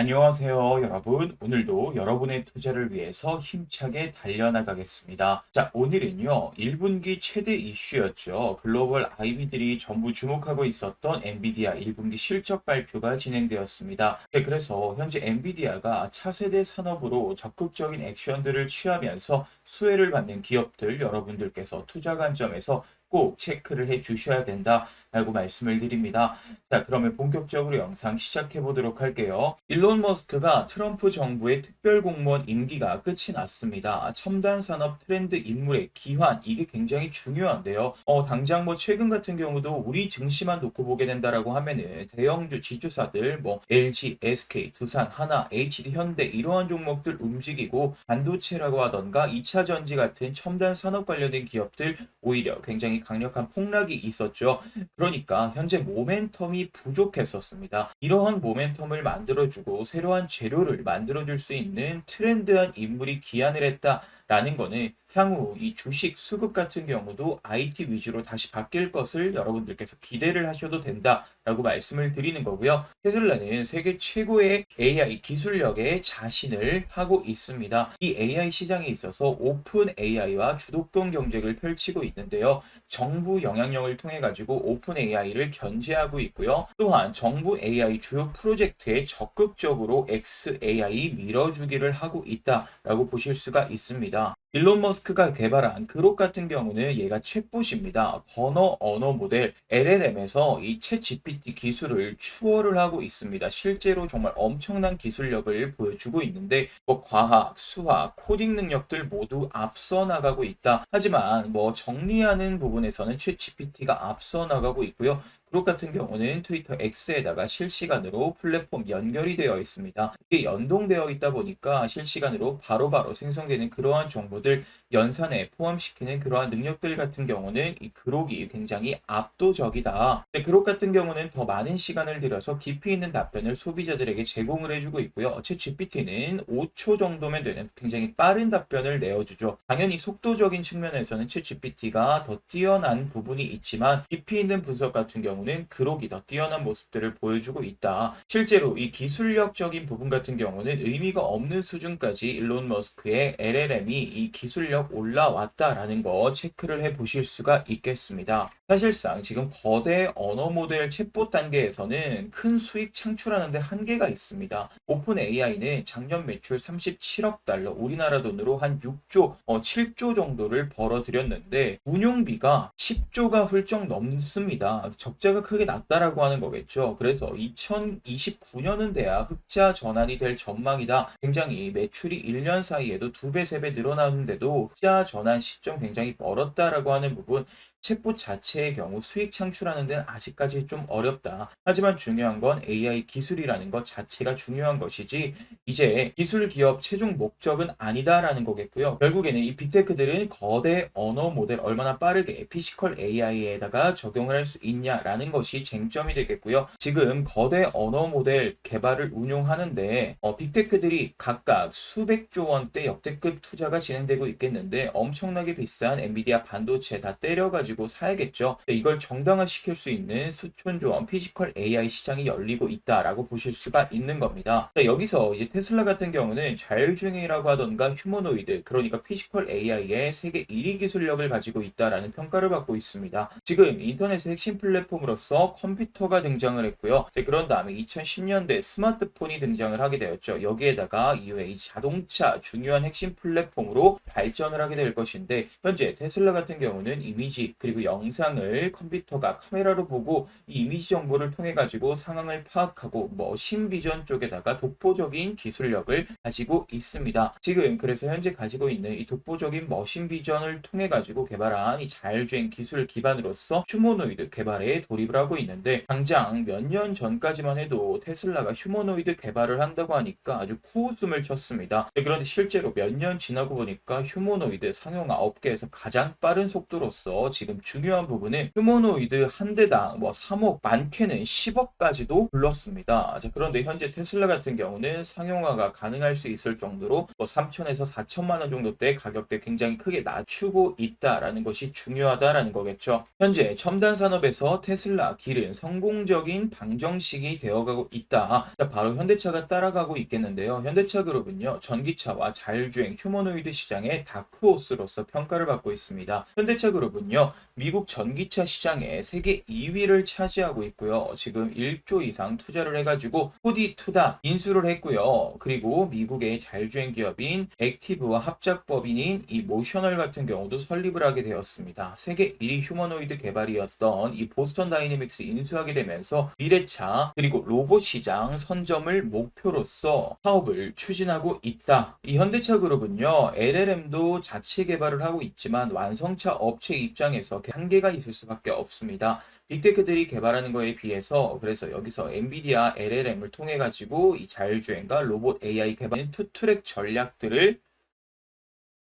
안녕하세요, 여러분. 오늘도 여러분의 투자를 위해서 힘차게 달려나가겠습니다. 자, 오늘은요, 1분기 최대 이슈였죠. 글로벌 IB들이 전부 주목하고 있었던 엔비디아 1분기 실적 발표가 진행되었습니다. 네, 그래서 현재 엔비디아가 차세대 산업으로 적극적인 액션들을 취하면서 수혜를 받는 기업들 여러분들께서 투자 관점에서 꼭 체크를 해 주셔야 된다 라고 말씀을 드립니다. 자, 그러면 본격적으로 영상 시작해 보도록 할게요. 일론 머스크가 트럼프 정부의 특별 공무원 임기가 끝이 났습니다. 첨단 산업 트렌드 인물의 기환, 이게 굉장히 중요한데요. 어, 당장 뭐 최근 같은 경우도 우리 증시만 놓고 보게 된다라고 하면은 대형주 지주사들 뭐 LG, SK, 두산, 하나, HD, 현대 이러한 종목들 움직이고 반도체라고 하던가 2차 전지 같은 첨단 산업 관련된 기업들 오히려 굉장히 강력한 폭락이 있었죠. 그러니까 현재 모멘텀이 부족했었습니다. 이러한 모멘텀을 만들어주고 새로운 재료를 만들어줄 수 있는 트렌드한 인물이 기한을 했다 라는 거는 향후 이 주식 수급 같은 경우도 IT 위주로 다시 바뀔 것을 여러분들께서 기대를 하셔도 된다라고 말씀을 드리는 거고요. 테슬라는 세계 최고의 AI 기술력에 자신을 하고 있습니다. 이 AI 시장에 있어서 오픈 AI와 주도권 경쟁을 펼치고 있는데요. 정부 영향력을 통해 가지고 오픈 AI를 견제하고 있고요. 또한 정부 AI 주요 프로젝트에 적극적으로 XAI 밀어주기를 하고 있다라고 보실 수가 있습니다. 있습니다. 일론 머스크가 개발한 그록 같은 경우는 얘가 챗봇입니다. 번호 언어 모델 LLM에서 이 챗 GPT 기술을 추월을 하고 있습니다. 실제로 정말 엄청난 기술력을 보여주고 있는데 뭐 과학, 수학, 코딩 능력들 모두 앞서 나가고 있다. 하지만 뭐 정리하는 부분에서는 챗 GPT가 앞서 나가고 있고요. 그룹 같은 경우는 트위터 X에다가 실시간으로 플랫폼 연결이 되어 있습니다. 이게 연동되어 있다 보니까 실시간으로 바로바로 생성되는 그러한 정보 들 연산에 포함시키는 그러한 능력들 같은 경우는 이 그록이 굉장히 압도적이다. 그록 같은 경우는 더 많은 시간을 들여서 깊이 있는 답변을 소비자들에게 제공을 해주고 있고요. 챗 GPT는 5초 정도면 되는 굉장히 빠른 답변을 내어주죠. 당연히 속도적인 측면에서는 챗 GPT가 더 뛰어난 부분이 있지만 깊이 있는 분석 같은 경우 경우는 그록이 더 뛰어난 모습들을 보여주고 있다. 실제로 이 기술력적인 부분 같은 경우는 의미가 없는 수준까지 일론 머스크의 LLM이 이 기술력 올라왔다라는 거 체크를 해 보실 수가 있겠습니다. 사실상 지금 거대 언어 모델 챗봇 단계에서는 큰 수익 창출하는 데 한계가 있습니다. 오픈 AI는 작년 매출 37억 달러, 우리나라 돈으로 한 6조, 어, 7조 정도를 벌어들였는데 운용비가 10조가 훌쩍 넘습니다. 적자가 크게 났다라고 하는 거겠죠. 그래서 2029년은 돼야 흑자 전환이 될 전망이다. 굉장히 매출이 1년 사이에도 2배, 3배 늘어나는 데도 흑자 전환 시점 굉장히 멀었다라고 하는 부분 챗봇 자체의 경우 수익 창출하는 데는 아직까지 좀 어렵다. 하지만 중요한 건 AI 기술이라는 것 자체가 중요한 것이지 이제 기술 기업 최종 목적은 아니다라는 거겠고요. 결국에는 이 빅테크들은 거대 언어 모델 얼마나 빠르게 피지컬 AI에다가 적용을 할 수 있냐라는 것이 쟁점이 되겠고요. 지금 거대 언어 모델 개발을 운용하는데 어, 빅테크들이 각각 수백조 원대 역대급 투자가 진행되고 있겠는데 엄청나게 비싼 엔비디아 반도체 다 때려가지고 가지고 사야겠죠. 이걸 정당화시킬 수 있는 수촌조원 피지컬 AI 시장이 열리고 있다라고 보실 수가 있는 겁니다. 여기서 이제 테슬라 같은 경우는 자율주행이라고 하던가 휴머노이드 그러니까 피지컬 AI의 세계 1위 기술력을 가지고 있다라는 평가를 받고 있습니다. 지금 인터넷의 핵심 플랫폼으로서 컴퓨터가 등장을 했고요. 그런 다음에 2010년대 스마트폰이 등장을 하게 되었죠. 여기에다가 이후에 이 자동차 중요한 핵심 플랫폼으로 발전을 하게 될 것인데 현재 테슬라 같은 경우는 이미지 그리고 영상을 컴퓨터가 카메라로 보고 이 이미지 정보를 통해 가지고 상황을 파악하고 뭐 신비전 쪽에다가 독보적인 기술력을 가지고 있습니다. 지금 그래서 현재 가지고 있는 이 독보적인 머신 비전을 통해 가지고 개발한 이 자율주행 기술 기반으로서 휴머노이드 개발에 돌입을 하고 있는데 당장 몇 년 전까지만 해도 테슬라가 휴머노이드 개발을 한다고 하니까 아주 코웃음을 쳤습니다. 네, 그런데 실제로 몇 년 지나고 보니까 휴머노이드 상용화 업계에서 가장 빠른 속도로서 지금 지금 중요한 부분은 휴머노이드 한 대당 뭐 3억, 많게는 10억까지도 불렀습니다. 자, 그런데 현재 테슬라 같은 경우는 상용화가 가능할 수 있을 정도로 뭐 3천에서 4천만 원 정도대 가격대 굉장히 크게 낮추고 있다라는 것이 중요하다라는 거겠죠. 현재 첨단 산업에서 테슬라 길은 성공적인 방정식이 되어가고 있다. 자, 바로 현대차가 따라가고 있겠는데요. 현대차 그룹은요, 전기차와 자율주행 휴머노이드 시장의 다크호스로서 평가를 받고 있습니다. 현대차 그룹은요, 미국 전기차 시장에 세계 2위를 차지하고 있고요. 지금 1조 이상 투자를 해가지고 후디 투다 인수를 했고요. 그리고 미국의 자율주행 기업인 액티브와 합작법인인 이 모셔널 같은 경우도 설립을 하게 되었습니다. 세계 1위 휴머노이드 개발이었던 이 보스턴 다이내믹스 인수하게 되면서 미래차 그리고 로봇 시장 선점을 목표로서 사업을 추진하고 있다. 이 현대차 그룹은요, LLM도 자체 개발을 하고 있지만 완성차 업체 입장에서 한계가 있을 수밖에 없습니다. 빅테크들이 개발하는 거에 비해서 그래서 여기서 엔비디아 LLM을 통해 가지고 이 자율주행과 로봇 AI 개발인 투트랙 전략들을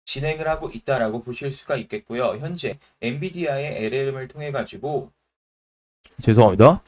진행을 하고 있다라고 보실 수가 있겠고요. 현재 엔비디아의 LLM을 통해 가지고 죄송합니다.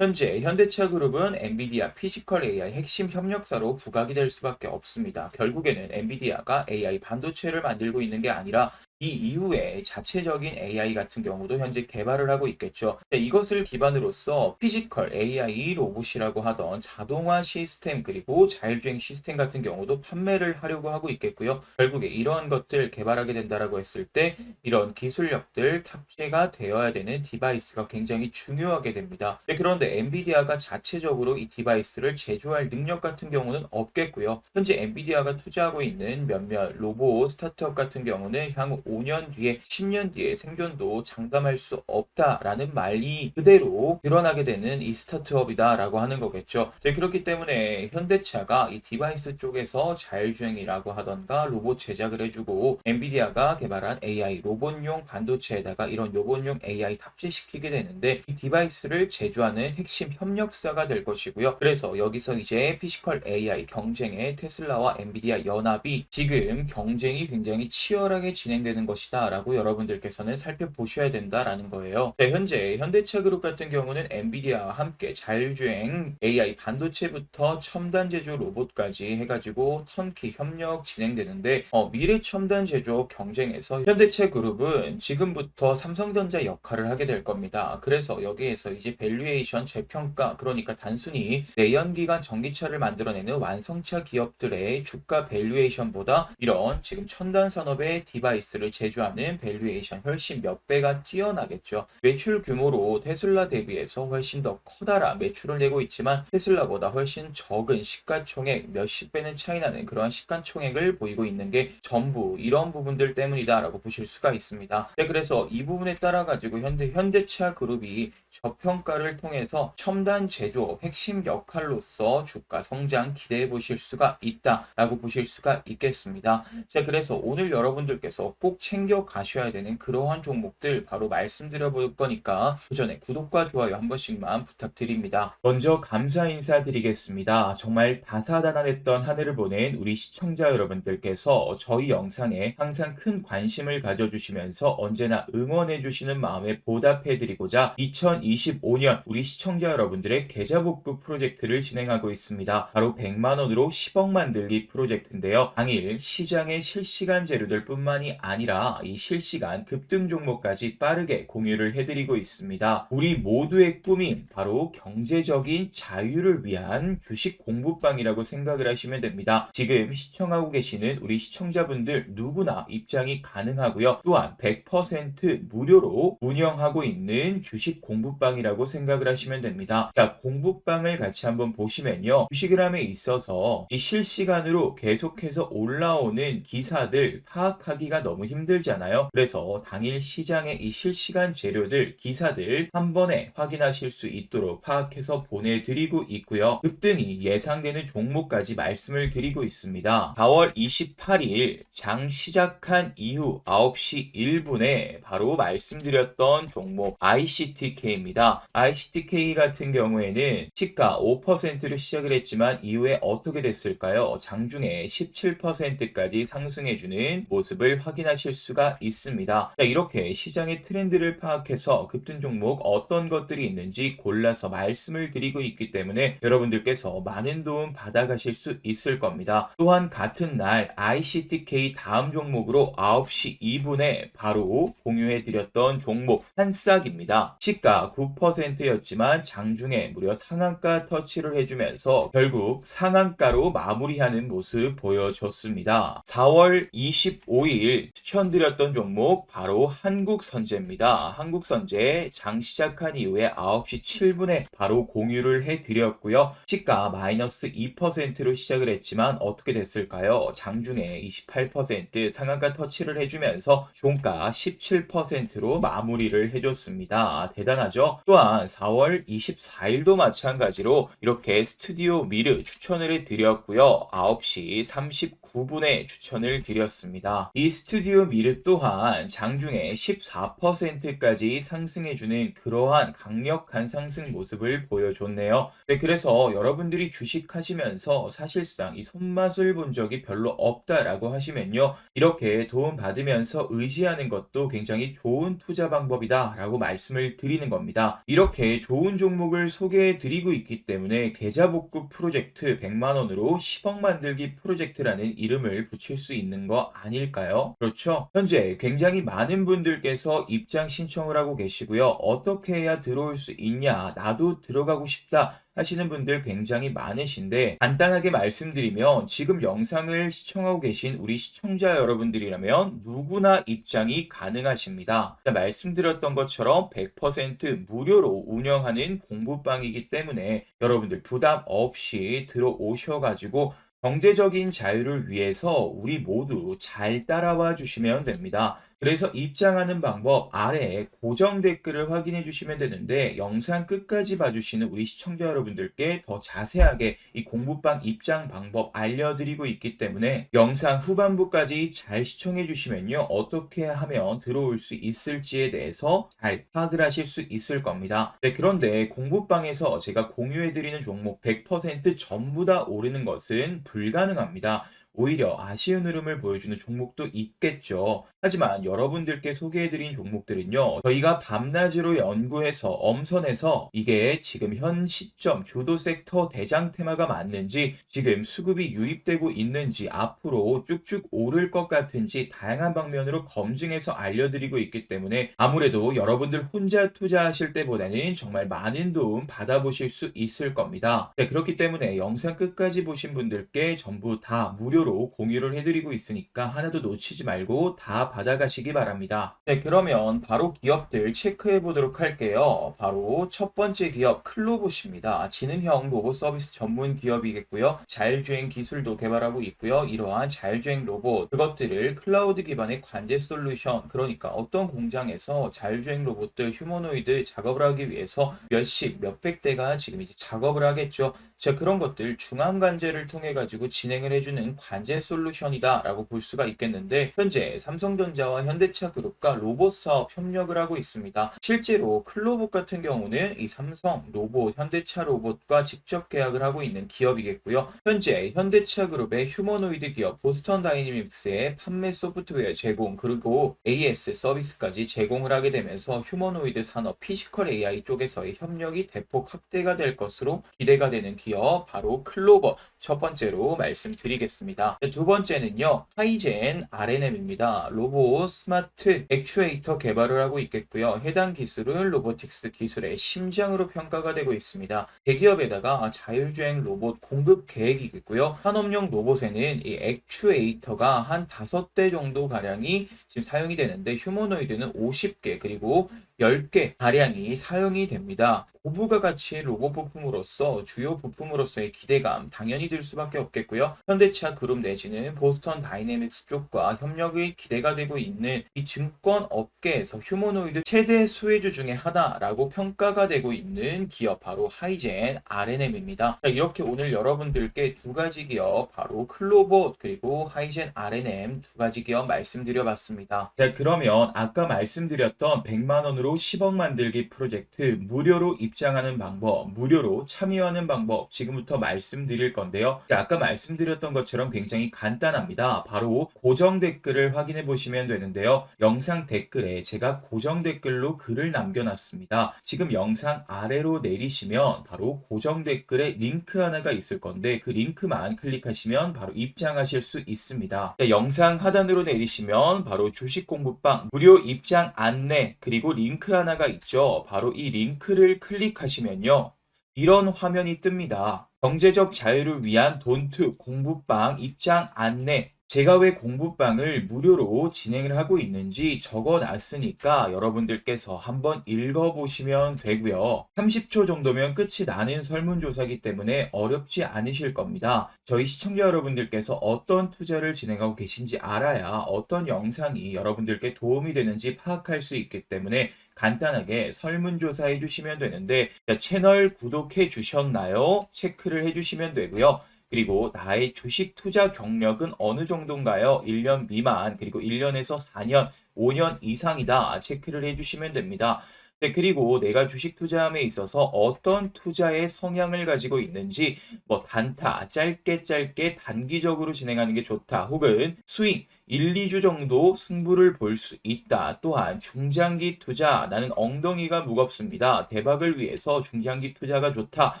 현재 현대차 그룹은 엔비디아 피지컬 AI 핵심 협력사로 부각이 될 수밖에 없습니다. 결국에는 엔비디아가 AI 반도체를 만들고 있는 게 아니라 이 이후에 자체적인 AI 같은 경우도 현재 개발을 하고 있겠죠. 이것을 기반으로서 피지컬 AI 로봇이라고 하던 자동화 시스템 그리고 자율주행 시스템 같은 경우도 판매를 하려고 하고 있겠고요. 결국에 이러한 것들 개발하게 된다라고 했을 때 이런 기술력들 탑재가 되어야 되는 디바이스가 굉장히 중요하게 됩니다. 네, 그런데 엔비디아가 자체적으로 이 디바이스를 제조할 능력 같은 경우는 없겠고요. 현재 엔비디아가 투자하고 있는 몇몇 로봇 스타트업 같은 경우는 향후 5년 뒤에 10년 뒤에 생존도 장담할 수 없다라는 말이 그대로 드러나게 되는 이 스타트업이다라고 하는 거겠죠. 네, 그렇기 때문에 현대차가 이 디바이스 쪽에서 자율주행이라고 하던가 로봇 제작을 해주고 엔비디아가 개발한 AI 로봇용 반도체에다가 이런 로봇용 AI 탑재시키게 되는데 이 디바이스를 제조하는 핵심 협력사가 될 것이고요. 그래서 여기서 이제 피지컬 AI 경쟁에 테슬라와 엔비디아 연합이 지금 경쟁이 굉장히 치열하게 진행되는 것이다 라고 여러분들께서는 살펴보셔야 된다라는 거예요. 네, 현재 현대차 그룹 같은 경우는 엔비디아와 함께 자율주행 AI 반도체부터 첨단 제조 로봇까지 해가지고 턴키 협력 진행되는데 어, 미래 첨단 제조 경쟁에서 현대차 그룹은 지금부터 삼성전자 역할을 하게 될 겁니다. 그래서 여기에서 이제 밸류에이션 재평가 그러니까 단순히 내연기관 전기차를 만들어내는 완성차 기업들의 주가 밸류에이션보다 이런 지금 첨단 산업의 디바이스를 제조하는 밸류에이션 훨씬 몇 배가 뛰어나겠죠. 매출 규모로 테슬라 대비해서 훨씬 더 커다란 매출을 내고 있지만 테슬라보다 훨씬 적은 시가총액 몇십 배는 차이 나는 그러한 시가총액을 보이고 있는 게 전부 이런 부분들 때문이다라고 보실 수가 있습니다. 네, 그래서 이 부분에 따라 가지고 현대 현대차 그룹이 저평가를 통해서 첨단 제조 핵심 역할로서 주가 성장 기대해 보실 수가 있다라고 보실 수가 있겠습니다. 자, 그래서 오늘 여러분들께서 꼭 챙겨 가셔야 되는 그러한 종목들 바로 말씀드려 볼 거니까 그 전에 구독과 좋아요 한 번씩만 부탁드립니다. 먼저 감사 인사드리겠습니다. 정말 다사다난했던 한 해를 보낸 우리 시청자 여러분들께서 저희 영상에 항상 큰 관심을 가져주시면서 언제나 응원해주시는 마음에 보답해드리고자 2025년 우리 시청자 여러분들의 계좌 복구 프로젝트를 진행하고 있습니다. 바로 100만원으로 10억 만들기 프로젝트인데요. 당일 시장의 실시간 재료들 뿐만이 아니라 이 실시간 급등 종목까지 빠르게 공유를 해드리고 있습니다. 우리 모두의 꿈인 바로 경제적인 자유를 위한 주식 공부방이라고 생각을 하시면 됩니다. 지금 시청하고 계시는 우리 시청자분들 누구나 입장이 가능하고요. 또한 100% 무료로 운영하고 있는 주식 공부방이라고 생각을 하시면 됩니다. 자, 공부방을 같이 한번 보시면요. 주식을 함에 있어서 이 실시간으로 계속해서 올라오는 기사들 파악하기가 너무 힘들잖아요. 그래서 당일 시장의 이 실시간 재료들, 기사들 한 번에 확인하실 수 있도록 파악해서 보내드리고 있고요. 급등이 예상되는 종목까지 말씀을 드리고 있습니다. 4월 28일 장 시작한 이후 9시 1분에 바로 말씀드렸던 종목 ICTK입니다. ICTK 같은 경우에는 시가 5%로 시작을 했지만 이후에 어떻게 됐을까요? 장중에 17%까지 상승해주는 모습을 확인하실 하실 수가 있습니다. 자, 이렇게 시장의 트렌드를 파악해서 급등 종목 어떤 것들이 있는지 골라서 말씀을 드리고 있기 때문에 여러분들께서 많은 도움 받아가실 수 있을 겁니다. 또한 같은 날 ICTK 다음 종목으로 9시 2분에 바로 공유해 드렸던 종목 한싹입니다. 시가 9%였지만 장중에 무려 상한가 터치를 해주면서 결국 상한가로 마무리하는 모습 보여줬습니다. 4월 25일 추천드렸던 종목 바로 한국선제입니다. 한국선제 장 시작한 이후에 9시 7분에 바로 공유를 해드렸고요. 시가 마이너스 2%로 시작을 했지만 어떻게 됐을까요? 장중에 28% 상한가 터치를 해주면서 종가 17%로 마무리를 해줬습니다. 대단하죠? 또한 4월 24일도 마찬가지로 이렇게 스튜디오 미르 추천을 해드렸고요. 9시 39분에 추천을 드렸습니다. 이 스튜디오 미르 또한 장중에 14%까지 상승해주는 그러한 강력한 상승 모습을 보여줬네요. 네, 그래서 여러분들이 주식하시면서 사실상 이 손맛을 본 적이 별로 없다라고 하시면요. 이렇게 도움 받으면서 의지하는 것도 굉장히 좋은 투자 방법이다라고 말씀을 드리는 겁니다. 이렇게 좋은 종목을 소개해 드리고 있기 때문에 계좌 복구 프로젝트 100만 원으로 10억 만들기 프로젝트라는 이름을 붙일 수 있는 거 아닐까요? 그렇죠? 현재 굉장히 많은 분들께서 입장 신청을 하고 계시고요. 어떻게 해야 들어올 수 있냐? 나도 들어가고 싶다. 하시는 분들 굉장히 많으신데 간단하게 말씀드리면 지금 영상을 시청하고 계신 우리 시청자 여러분들이라면 누구나 입장이 가능하십니다. 자, 말씀드렸던 것처럼 100% 무료로 운영하는 공부방이기 때문에 여러분들 부담 없이 들어오셔가지고 경제적인 자유를 위해서 우리 모두 잘 따라와 주시면 됩니다. 그래서 입장하는 방법 아래에 고정 댓글을 확인해 주시면 되는데 영상 끝까지 봐주시는 우리 시청자 여러분들께 더 자세하게 이 공부방 입장 방법 알려드리고 있기 때문에 영상 후반부까지 잘 시청해 주시면요 어떻게 하면 들어올 수 있을지에 대해서 잘 파악을 하실 수 있을 겁니다. 네, 그런데 공부방에서 제가 공유해 드리는 종목 100% 전부 다 오르는 것은 불가능합니다. 오히려 아쉬운 흐름을 보여주는 종목도 있겠죠. 하지만 여러분들께 소개해드린 종목들은요, 저희가 밤낮으로 연구해서 엄선해서 이게 지금 현 시점 주도 섹터 대장 테마가 맞는지, 지금 수급이 유입되고 있는지, 앞으로 쭉쭉 오를 것 같은지 다양한 방면으로 검증해서 알려드리고 있기 때문에 아무래도 여러분들 혼자 투자하실 때보다는 정말 많은 도움 받아보실 수 있을 겁니다. 네, 그렇기 때문에 영상 끝까지 보신 분들께 전부 다 무료 로 공유를 해드리고 있으니까 하나도 놓치지 말고 다 받아가시기 바랍니다. 네, 그러면 바로 기업들 체크해 보도록 할게요. 바로 첫 번째 기업 클로봇입니다. 지능형 로봇 서비스 전문 기업이겠고요. 자율주행 기술도 개발하고 있고요. 이러한 자율주행 로봇 그것들을 클라우드 기반의 관제 솔루션 그러니까 어떤 공장에서 자율주행 로봇들 휴머노이드 작업을 하기 위해서 몇십 몇백 대가 지금 이제 작업을 하겠죠. 자, 그런 것들 중앙 관제를 통해 가지고 진행을 해주는 관제 솔루션이다라고 볼 수가 있겠는데 현재 삼성전자와 현대차 그룹과 로봇 사업 협력을 하고 있습니다. 실제로 클로봇 같은 경우는 이 삼성 로봇, 현대차 로봇과 직접 계약을 하고 있는 기업이겠고요. 현재 현대차 그룹의 휴머노이드 기업 보스턴 다이내믹스의 판매 소프트웨어 제공 그리고 AS 서비스까지 제공을 하게 되면서 휴머노이드 산업 피지컬 AI 쪽에서의 협력이 대폭 확대가 될 것으로 기대가 되는 기업 기업 바로 클로버 첫 번째로 말씀드리겠습니다. 두 번째는요. 하이젠 RNM입니다. 로봇 스마트 액추에이터 개발을 하고 있겠고요. 해당 기술은 로보틱스 기술의 심장으로 평가가 되고 있습니다. 대기업에다가 자율주행 로봇 공급 계획이겠고요. 산업용 로봇에는 이 액추에이터가 한 5대 정도 가량이 지금 사용이 되는데 휴머노이드는 50개 그리고 10개 가량이 사용이 됩니다. 고부가 가치의 로봇 부품으로서 주요 부품으로서의 기대감 당연히 들 수밖에 없겠고요. 현대차 그룹 내지는 보스턴 다이내믹스 쪽과 협력이 기대가 되고 있는 이 증권 업계에서 휴머노이드 최대 수혜주 중에 하나라고 평가가 되고 있는 기업 바로 하이젠 RNM입니다. 자, 이렇게 오늘 여러분들께 두 가지 기업 바로 클로봇 그리고 하이젠 RNM 두 가지 기업 말씀드려봤습니다. 자, 그러면 아까 말씀드렸던 100만 원으로 10억 만들기 프로젝트 무료로 입장하는 방법, 무료로 참여하는 방법 지금부터 말씀드릴 건데 되는데요. 자, 아까 말씀드렸던 것처럼 굉장히 간단합니다. 바로 고정 댓글을 확인해 보시면 되는데요. 영상 댓글에 제가 고정 댓글로 글을 남겨놨습니다. 지금 영상 아래로 내리시면 바로 고정 댓글에 링크 하나가 있을 건데 그 링크만 클릭하시면 바로 입장하실 수 있습니다. 자, 영상 하단으로 내리시면 바로 주식 공부방 무료 입장 안내 그리고 링크 하나가 있죠. 바로 이 링크를 클릭하시면요. 이런 화면이 뜹니다. 경제적 자유를 위한 돈투 공부방 입장 안내. 제가 왜 공부방을 무료로 진행을 하고 있는지 적어 놨으니까 여러분들께서 한번 읽어보시면 되고요. 30초 정도면 끝이 나는 설문조사기 때문에 어렵지 않으실 겁니다. 저희 시청자 여러분들께서 어떤 투자를 진행하고 계신지 알아야 어떤 영상이 여러분들께 도움이 되는지 파악할 수 있기 때문에 간단하게 설문조사 해 주시면 되는데 자, 채널 구독해 주셨나요? 체크를 해 주시면 되고요. 그리고 나의 주식 투자 경력은 어느 정도인가요? 1년 미만, 그리고 1년에서 4년, 5년 이상이다. 체크를 해주시면 됩니다. 네, 그리고 내가 주식 투자함에 있어서 어떤 투자의 성향을 가지고 있는지, 뭐, 단타, 짧게 짧게 단기적으로 진행하는 게 좋다. 혹은 스윙, 1, 2주 정도 승부를 볼 수 있다. 또한 중장기 투자, 나는 엉덩이가 무겁습니다. 대박을 위해서 중장기 투자가 좋다.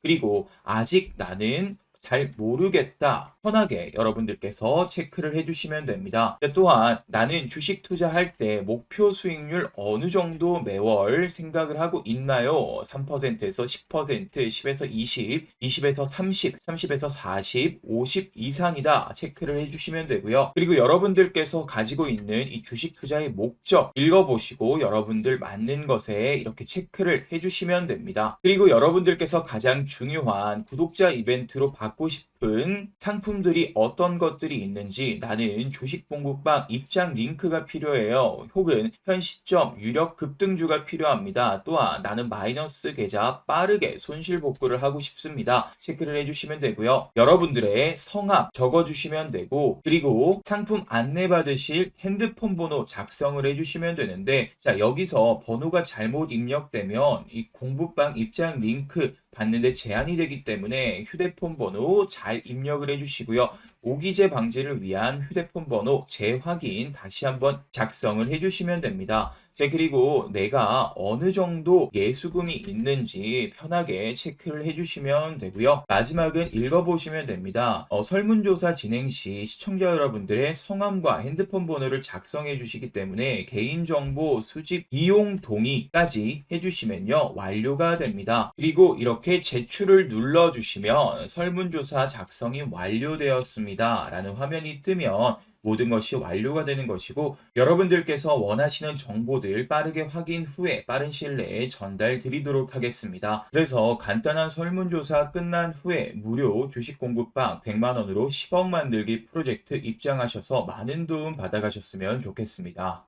그리고 아직 나는 잘 모르겠다. 편하게 여러분들께서 체크를 해주시면 됩니다. 또한 나는 주식 투자할 때 목표 수익률 어느 정도 매월 생각을 하고 있나요? 3%에서 10%, 10에서 20, 20에서 30, 30에서 40, 50 이상이다. 체크를 해주시면 되고요. 그리고 여러분들께서 가지고 있는 이 주식 투자의 목적 읽어보시고 여러분들 맞는 것에 이렇게 체크를 해주시면 됩니다. 그리고 여러분들께서 가장 중요한 구독자 이벤트로 받고 싶은 상품들이 어떤 것들이 있는지 나는 주식봉급방 입장 링크가 필요해요. 혹은 현 시점 유력 급등주가 필요합니다. 또한 나는 마이너스 계좌 빠르게 손실 복구를 하고 싶습니다. 체크를 해주시면 되고요. 여러분들의 성함 적어주시면 되고 그리고 상품 안내 받으실 핸드폰 번호 작성을 해주시면 되는데 자 여기서 번호가 잘못 입력되면 이 공부방 입장 링크 받는데 제한이 되기 때문에 휴대폰 번호 잘 입력을 해주시고요. 오기재 방지를 위한 휴대폰 번호 재확인 다시 한번 작성을 해주시면 됩니다. 자, 그리고 내가 어느 정도 예수금이 있는지 편하게 체크를 해주시면 되고요. 마지막은 읽어보시면 됩니다. 어, 설문조사 진행 시 시청자 여러분들의 성함과 핸드폰 번호를 작성해 주시기 때문에 개인정보 수집 이용 동의까지 해주시면요. 완료가 됩니다. 그리고 이렇게 제출을 눌러주시면 설문조사 작성이 완료되었습니다. 라는 화면이 뜨면 모든 것이 완료가 되는 것이고 여러분들께서 원하시는 정보들 빠르게 확인 후에 빠른 시일 내에 전달 드리도록 하겠습니다. 그래서 간단한 설문조사 끝난 후에 무료 주식 공급방 100만 원으로 10억 만들기 프로젝트 입장하셔서 많은 도움 받아가셨으면 좋겠습니다.